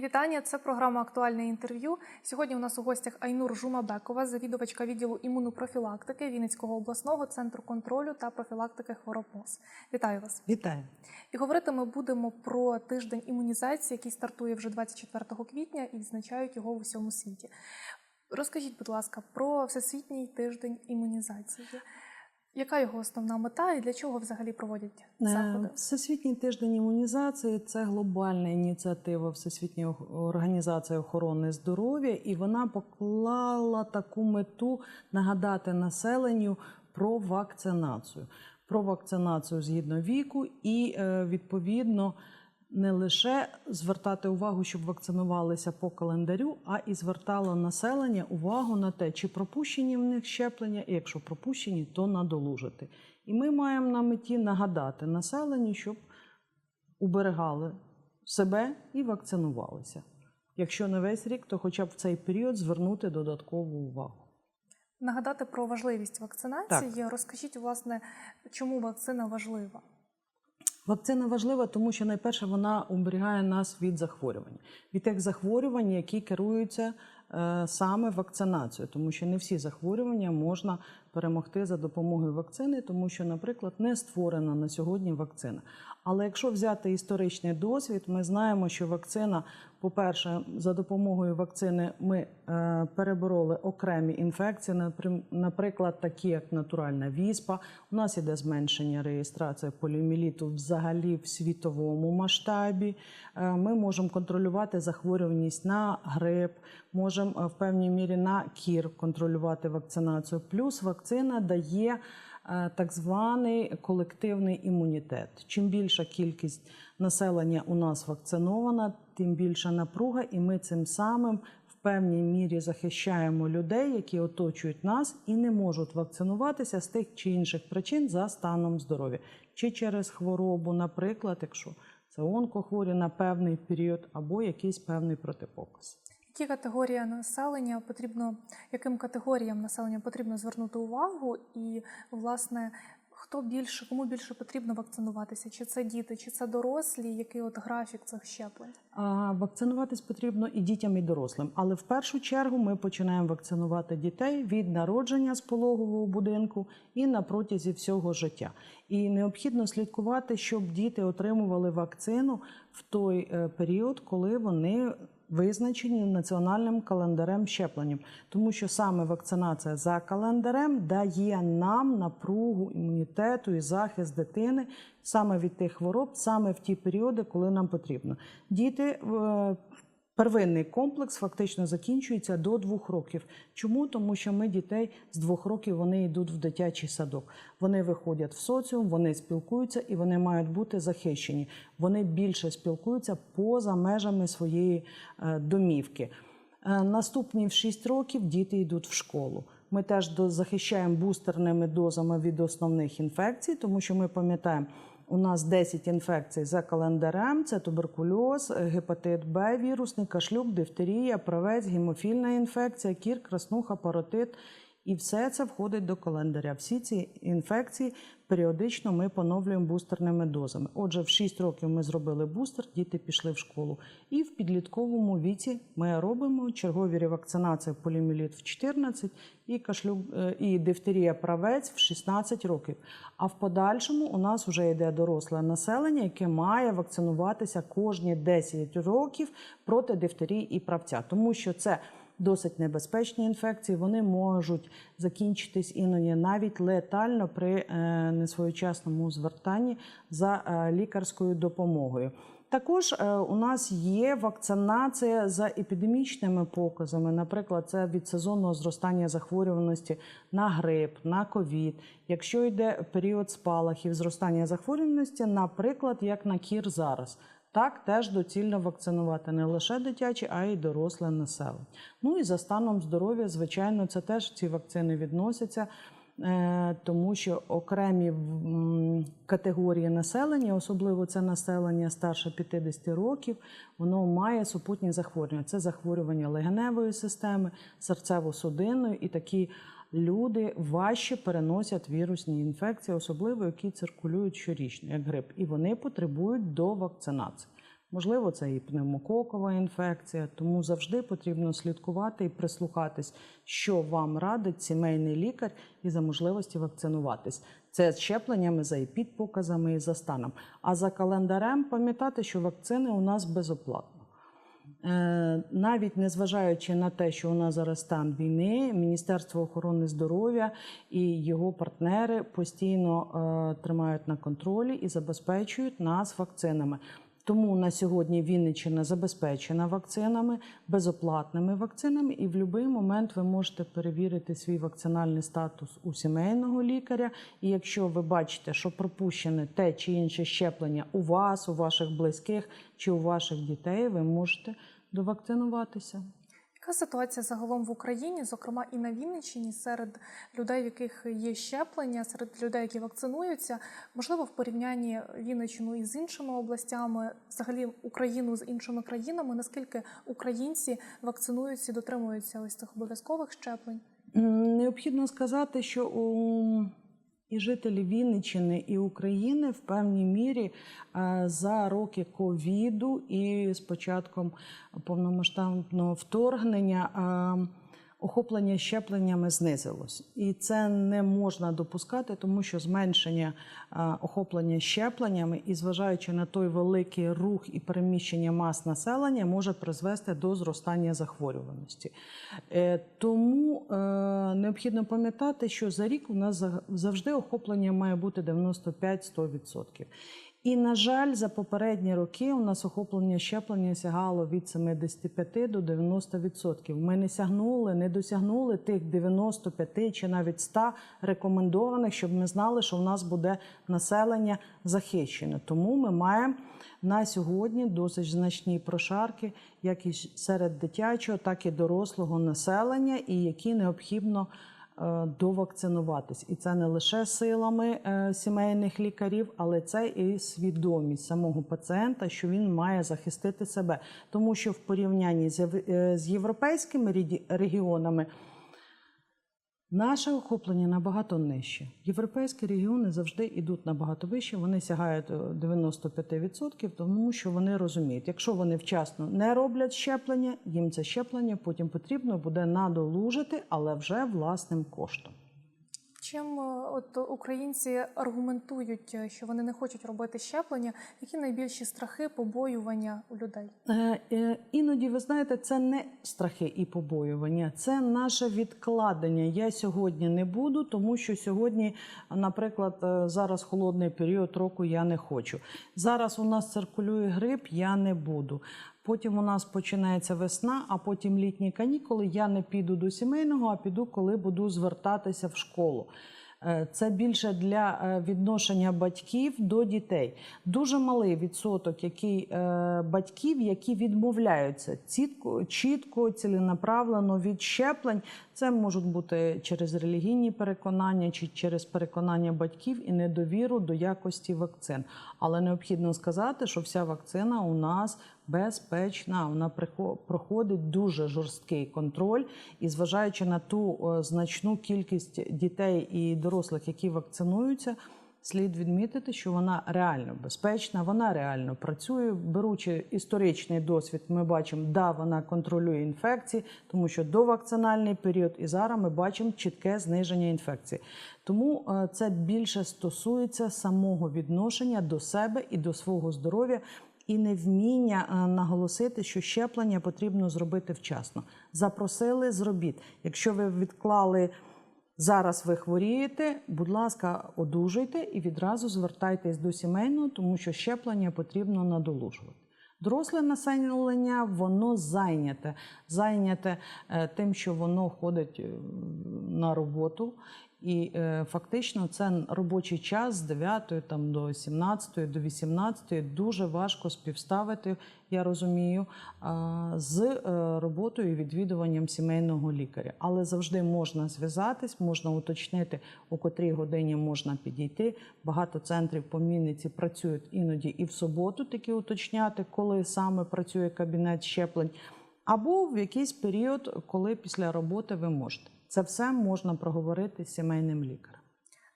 Мої вітання. Це програма Актуальне інтерв'ю. Сьогодні у нас у гостях Айнур Жумабекова, завідувачка відділу імунопрофілактики Вінницького обласного центру контролю та профілактики хвороб МОЗ. Вітаю вас. Вітаю. І говорити ми будемо про тиждень імунізації, який стартує вже 24 квітня і відзначають його в усьому світі. Розкажіть, будь ласка, про всесвітній тиждень імунізації. Яка його основна мета і для чого взагалі проводять заходи? Е, Всесвітній тиждень імунізації це глобальна ініціатива Всесвітньої організації охорони здоров'я, і вона поклала таку мету нагадати населенню про вакцинацію, про вакцинацію згідно віку, і е, відповідно не лише звертати увагу, щоб вакцинувалися по календарю, а і звертало населення увагу на те, чи пропущені в них щеплення, і якщо пропущені, то надолужити. І ми маємо на меті нагадати населенню, щоб уберегали себе і вакцинувалися. Якщо не весь рік, то хоча б в цей період звернути додаткову увагу. Нагадати про важливість вакцинації. Розкажіть, власне, чому вакцина важлива? Вакцина важлива, тому що найперше вона оберігає нас від захворювань, від тих захворювань, які керуються е, саме вакцинацією, тому що не всі захворювання можна перемогти за допомогою вакцини, тому що, наприклад, не створена на сьогодні вакцина. Але якщо взяти історичний досвід, ми знаємо, що вакцина, по-перше, за допомогою вакцини ми е, перебороли окремі інфекції, наприклад, такі як натуральна віспа. У нас іде зменшення реєстрації поліоміеліту взагалі в світовому масштабі. Е, Ми можемо контролювати захворюваність на грип, можемо е, в певній мірі на кір контролювати вакцинацію. Плюс вакцина дає е, так званий колективний імунітет. Чим більша кількість населення у нас вакцинована, тим більша напруга, і ми цим самим в певній мірі захищаємо людей, які оточують нас і не можуть вакцинуватися з тих чи інших причин за станом здоров'я, чи через хворобу, наприклад, якщо це онкохворі на певний період або якийсь певний протипоказ. Які категорії населення потрібно, яким категоріям населення потрібно звернути увагу, і власне хто більше, кому більше потрібно вакцинуватися? Чи це діти, чи це дорослі? Який от графік цих щеплень? А вакцинуватись потрібно і дітям, і дорослим. Але в першу чергу ми починаємо вакцинувати дітей від народження з пологового будинку і на протязі всього життя. І необхідно слідкувати, щоб діти отримували вакцину в той е, період, коли вони. Визначені національним календарем щепленням, тому що саме вакцинація за календарем дає нам напругу імунітету і захист дитини саме від тих хвороб, саме в ті періоди, коли нам потрібно. Діти е, Первинний комплекс фактично закінчується до двох років. Чому? Тому що ми дітей з двох років вони йдуть в дитячий садок. Вони виходять в соціум, вони спілкуються і вони мають бути захищені. Вони більше спілкуються поза межами своєї е, домівки. Е, Наступні в 6 років діти йдуть в школу. Ми теж захищаємо бустерними дозами від основних інфекцій, тому що ми пам'ятаємо, у нас 10 інфекцій за календарем: це туберкульоз, гепатит Б, вірусний кашлюк, дифтерія, правець, гемофільна інфекція, кір, краснуха, паротит. І все це входить до календаря. Всі ці інфекції періодично ми поновлюємо бустерними дозами. Отже, в 6 років ми зробили бустер, діти пішли в школу. І в підлітковому віці ми робимо чергові ревакцинації поліоміеліт в 14 і кашлюк е, і дифтерія правець в 16 років. А в подальшому у нас вже йде доросле населення, яке має вакцинуватися кожні 10 років проти дифтерії і правця, тому що це досить небезпечні інфекції. Вони можуть закінчитись іноді навіть летально при е, несвоєчасному звертанні за е, лікарською допомогою. Також е, у нас є вакцинація за епідемічними показами. Наприклад, це від сезонного зростання захворюваності на грип, на ковід. Якщо йде період спалахів зростання захворюваності, наприклад, як на кір зараз. Так, теж доцільно вакцинувати не лише дитячі, а й доросле населення. Ну і за станом здоров'я, звичайно, це теж ці вакцини відносяться, тому що окремі категорії населення, особливо це населення старше 50 років, воно має супутні захворювання. Це захворювання легеневої системи, серцево-судинної і такі. Люди важче переносять вірусні інфекції, особливо які циркулюють щорічно, як грип, і вони потребують до вакцинації. Можливо, це і пневмококова інфекція, тому завжди потрібно слідкувати і прислухатись, що вам радить сімейний лікар і за можливості вакцинуватись. Це з щепленнями за епідпоказами і за станом. А за календарем пам'ятати, що вакцини у нас безоплатно. Е, Навіть незважаючи на те, що у нас зараз стан війни, Міністерство охорони здоров'я і його партнери постійно е, тримають на контролі і забезпечують нас вакцинами. Тому на сьогодні Вінниччина забезпечена вакцинами, безоплатними вакцинами, і в будь-який момент ви можете перевірити свій вакцинальний статус у сімейного лікаря. І якщо ви бачите, що пропущене те чи інше щеплення у вас, у ваших близьких чи у ваших дітей, ви можете довакцинуватися. Яка ситуація загалом в Україні, зокрема і на Вінниччині, серед людей, в яких є щеплення, серед людей, які вакцинуються, можливо, в порівнянні Вінниччину із іншими областями, взагалі Україну з іншими країнами, наскільки українці вакцинуються дотримуються ось цих обов'язкових щеплень? Необхідно сказати, що у і жителі Вінниччини і України в певній мірі е, за роки ковіду і з початком повномасштабного вторгнення е, охоплення щепленнями знизилось. І це не можна допускати, тому що зменшення е, охоплення щепленнями і зважаючи на той великий рух і переміщення мас населення, може призвести до зростання захворюваності. Е, Тому е, необхідно пам'ятати, що за рік у нас за- завжди охоплення має бути 95-100%. І, на жаль, за попередні роки у нас охоплення щеплення сягало від 75 до 90%. Ми не сягнули, не досягнули тих 95 чи навіть 100 рекомендованих, щоб ми знали, що в нас буде населення захищене. Тому ми маємо на сьогодні досить значні прошарки, як і серед дитячого, так і дорослого населення, і які необхідно довакцинуватись. І це не лише силами е, сімейних лікарів, але це і свідомість самого пацієнта, що він має захистити себе. Тому що в порівнянні з е, з європейськими регіонами. Наше охоплення набагато нижче. Європейські регіони завжди йдуть набагато вище. Вони сягають е, 95%, тому що вони розуміють, якщо вони вчасно не роблять щеплення, їм це щеплення потім потрібно буде надолужити, але вже власним коштом. Чим е, от українці аргументують, е, що вони не хочуть робити щеплення? Які найбільші страхи, побоювання у людей? Е, е, Іноді ви знаєте, це не страхи і побоювання, це наше відкладення. Я сьогодні не буду, тому що сьогодні, наприклад, е, зараз холодний період року я не хочу. Зараз у нас циркулює грип, я не буду. Потім у нас починається весна, а потім літні канікули. Я не піду до сімейного, а піду, коли буду звертатися в школу. Е, Це більше для е, відношення батьків до дітей. Дуже малий відсоток який, е, батьків, які відмовляються чітко, чітко, ціленаправлено від щеплень. Це можуть бути через релігійні переконання чи через переконання батьків і недовіру до якості вакцин. Але необхідно сказати, що вся вакцина у нас безпечна. Вона проходить дуже жорсткий контроль, і зважаючи на ту е, значну кількість дітей і дорослих, які вакцинуються. Слід відмітити, що вона реально безпечна, вона реально працює. Беручи історичний досвід, ми бачимо, да, вона контролює інфекції, тому що довакцинальний період і зараз ми бачимо чітке зниження інфекції. Тому е, це більше стосується самого відношення до себе і до свого здоров'я. І невміння е, наголосити, що щеплення потрібно зробити вчасно. Запросили, зробіть. Якщо ви відклали зараз, ви хворієте, будь ласка, одужуйте і відразу звертайтесь до сімейного, тому що щеплення потрібно надолужувати. Доросле населення воно зайняте, зайняте е, тим, що воно ходить на роботу. І е, фактично це робочий час з 9 там, до 17, до 18 дуже важко співставити, я розумію, з е, роботою і відвідуванням сімейного лікаря. Але завжди можна зв'язатись, можна уточнити, у котрій годині можна підійти. Багато центрів по Мінниці працюють іноді і в суботу, таки уточняти, коли саме працює кабінет щеплень, або в якийсь період, коли після роботи ви можете. Це все можна проговорити з сімейним лікарем.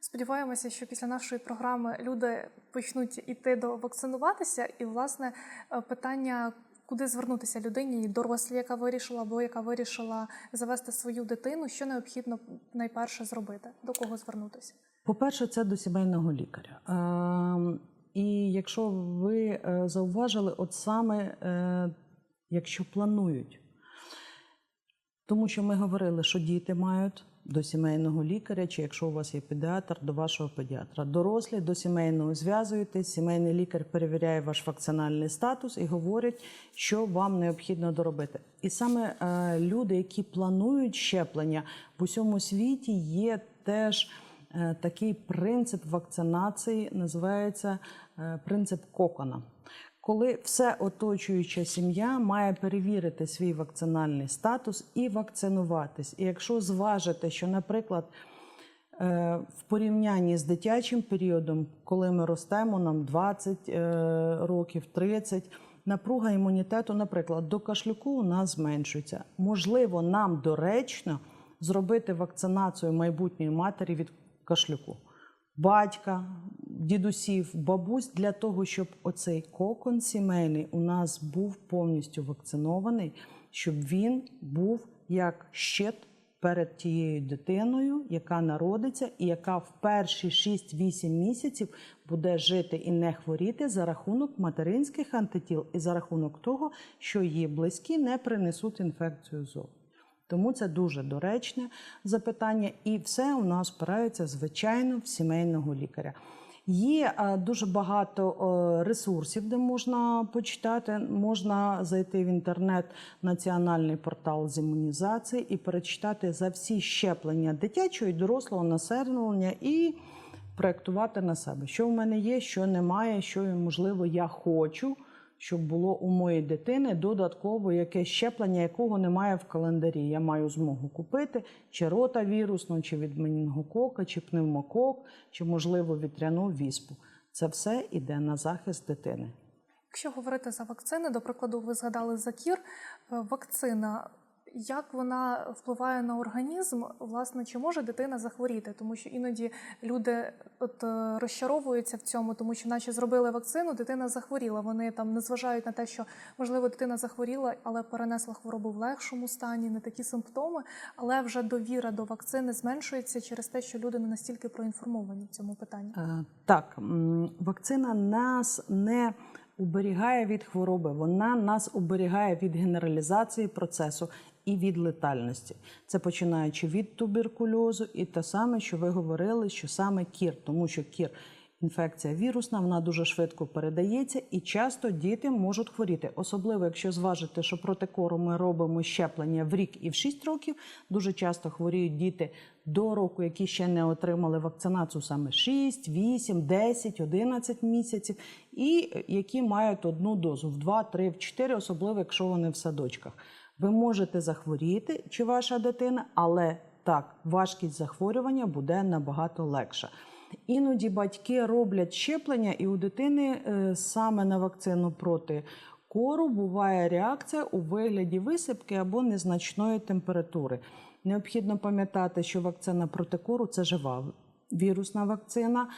Сподіваємося, що після нашої програми люди почнуть іти до вакцинуватися, і власне е, питання. Куди звернутися людині, дорослій, яка вирішила, або яка вирішила завести свою дитину, що необхідно найперше зробити? До кого звернутися? По-перше, це до сімейного лікаря. Ем, І якщо ви е, зауважили, от саме е, якщо планують, тому що ми говорили, що діти мають до сімейного лікаря, чи якщо у вас є педіатр, до вашого педіатра. Дорослі до сімейного зв'язуєтесь, сімейний лікар перевіряє ваш вакцинальний статус і говорить, що вам необхідно доробити. І саме е, люди, які планують щеплення в усьому світі, є теж е, такий принцип вакцинації, називається е, принцип кокона. Коли все оточуюча сім'я має перевірити свій вакцинальний статус і вакцинуватись. І якщо зважити, що, наприклад, е, в порівнянні з дитячим періодом, коли ми ростемо, нам 20 е, років, 30, напруга імунітету, наприклад, до кашлюку у нас зменшується. Можливо, нам доречно зробити вакцинацію майбутньої матері від кашлюку батька, дідусів, бабусь для того, щоб оцей кокон сімейний у нас був повністю вакцинований, щоб він був як щит перед тією дитиною, яка народиться, і яка в перші 6-8 місяців буде жити і не хворіти за рахунок материнських антитіл і за рахунок того, що її близькі не принесуть інфекцію зовні. Тому це дуже доречне запитання, і все у нас спирається, звичайно, в сімейного лікаря. Є е, дуже багато е, ресурсів, де можна почитати. Можна зайти в інтернет, національний портал з імунізації і перечитати за всі щеплення дитячого і дорослого населення і проєктувати на себе, що в мене є, що немає, що можливо я хочу щоб було у моєї дитини додатково якесь щеплення, якого немає в календарі. Я маю змогу купити чи ротавірусну, чи від менінгокока, чи пневмокок, чи, можливо, вітряну віспу. Це все йде на захист дитини. Якщо говорити за вакцини, до прикладу, ви згадали закір. Е, вакцина. Як вона впливає на організм, власне, чи може дитина захворіти? Тому що іноді люди от е, розчаровуються в цьому, тому що, наче зробили вакцину, дитина захворіла. Вони там не зважають на те, що можливо дитина захворіла, але перенесла хворобу в легшому стані, не такі симптоми. Але вже довіра до вакцини зменшується через те, що люди не настільки проінформовані в цьому питанні. Е, Так, вакцина нас не уберігає від хвороби, вона нас уберігає від генералізації процесу і від летальності. Це починаючи від туберкульозу, і те саме, що ви говорили, що саме кір, тому що кір. Інфекція вірусна, вона дуже швидко передається, і часто діти можуть хворіти. Особливо, якщо зважити, що проти кору ми робимо щеплення в рік і в 6 років. Дуже часто хворіють діти до року, які ще не отримали вакцинацію саме 6, 8, 10, 11 місяців, і які мають одну дозу в 2, 3, в 4, особливо якщо вони в садочках. Ви можете захворіти чи ваша дитина, але так, важкість захворювання буде набагато легша. Іноді батьки роблять щеплення, і у дитини е, саме на вакцину проти кору буває реакція у вигляді висипки або незначної температури. Необхідно пам'ятати, що вакцина проти кору це жива вірусна вакцина,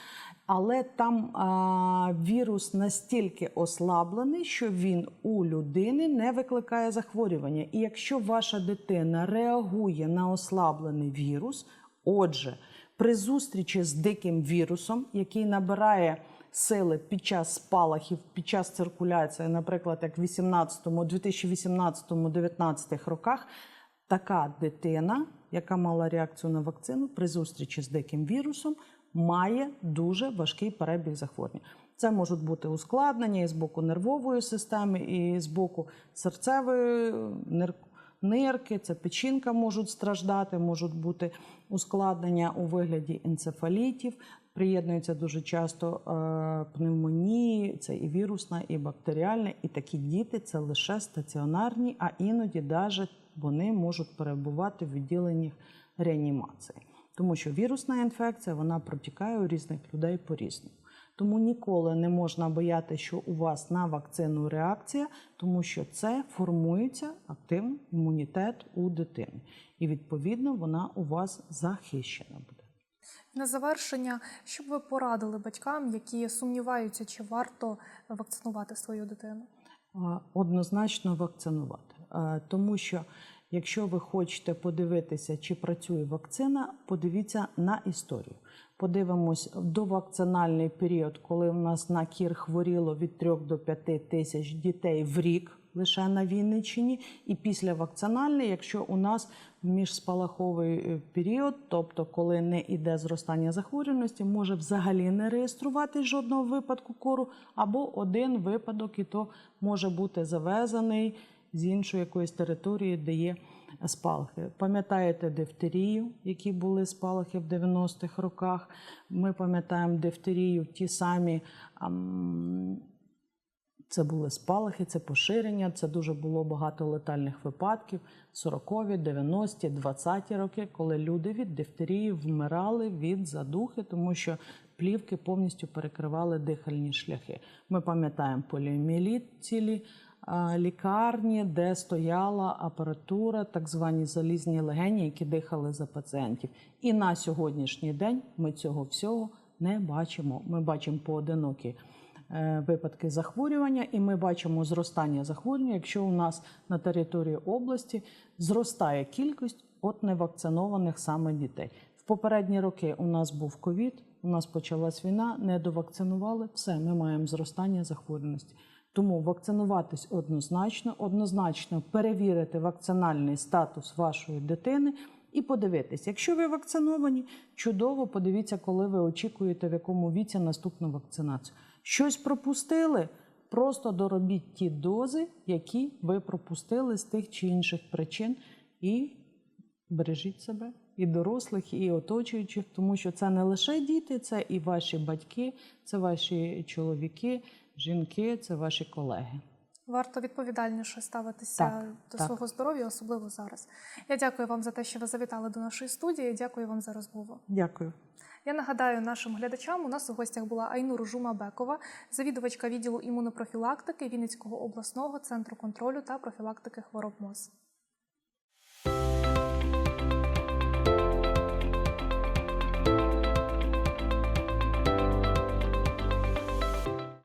але там а, вірус настільки ослаблений, що він у людини не викликає захворювання. І якщо ваша дитина реагує на ослаблений вірус, отже, при зустрічі з диким вірусом, який набирає сили під час спалахів, під час циркуляції, наприклад, як в 2018-2019 роках, така дитина, яка мала реакцію на вакцину при зустрічі з диким вірусом, має дуже важкий перебіг захворювання. Це можуть бути ускладнення і з боку нервової системи, і з боку серцевої нир- нирки, це печінка можуть страждати, можуть бути ускладнення у вигляді енцефалітів. Приєднуються дуже часто е, пневмонії, це і вірусна, і бактеріальна. І такі діти це лише стаціонарні, а іноді навіть вони можуть перебувати в відділеннях реанімації. Тому що вірусна інфекція вона протікає у різних людей по-різному. Тому ніколи не можна бояти, що у вас на вакцину реакція, тому що це формується активний імунітет у дитини. І відповідно вона у вас захищена буде. На завершення, що б ви порадили батькам, які сумніваються, чи варто вакцинувати свою дитину? Однозначно вакцинувати, тому що якщо ви хочете подивитися, чи працює вакцина, подивіться на історію. Подивимось довакцинальний період, коли в нас на кір хворіло від 3 до 5 тисяч дітей в рік лише на Вінниччині, і після вакцинальний, якщо у нас міжспалаховий е, період, тобто коли не йде зростання захворюваності, може взагалі не реєструвати жодного випадку кору, або один випадок, і то може бути завезений з іншої якоїсь території, де є спалахи. Пам'ятаєте дифтерію, які були спалахи в 90-х роках? Ми пам'ятаємо дифтерію, ті самі. це були спалахи, це поширення, це дуже було багато летальних випадків. 40-ві, 90-ті, 20-ті роки, коли люди від дифтерії вмирали від задухи, тому що плівки повністю перекривали дихальні шляхи. Ми пам'ятаємо поліоміеліт цілі лікарні, де стояла апаратура, так звані залізні легені, які дихали за пацієнтів. І на сьогоднішній день ми цього всього не бачимо. Ми бачимо поодинокі е, випадки захворювання, і ми бачимо зростання захворювання, якщо у нас на території області зростає кількість от невакцинованих саме дітей. В попередні роки у нас був ковід, у нас почалась війна, не довакцинували, все, ми маємо зростання захворюваності. Тому вакцинуватись однозначно, однозначно перевірити вакцинальний статус вашої дитини і подивитись, якщо ви вакциновані, чудово подивіться, коли ви очікуєте, в якому віці наступну вакцинацію. Щось пропустили, просто доробіть ті дози, які ви пропустили з тих чи інших причин, і бережіть себе. І дорослих, і оточуючих, тому що це не лише діти, це і ваші батьки, це ваші чоловіки, жінки, це ваші колеги. Варто відповідальніше ставитися Так, до так. свого здоров'я, особливо зараз. Я дякую вам за те, що ви завітали до нашої студії. Дякую вам за розмову. Дякую. Я нагадаю нашим глядачам, у нас у гостях була Айнур Жумабекова, завідувачка відділу імунопрофілактики Вінницького обласного центру контролю та профілактики хвороб МОЗ.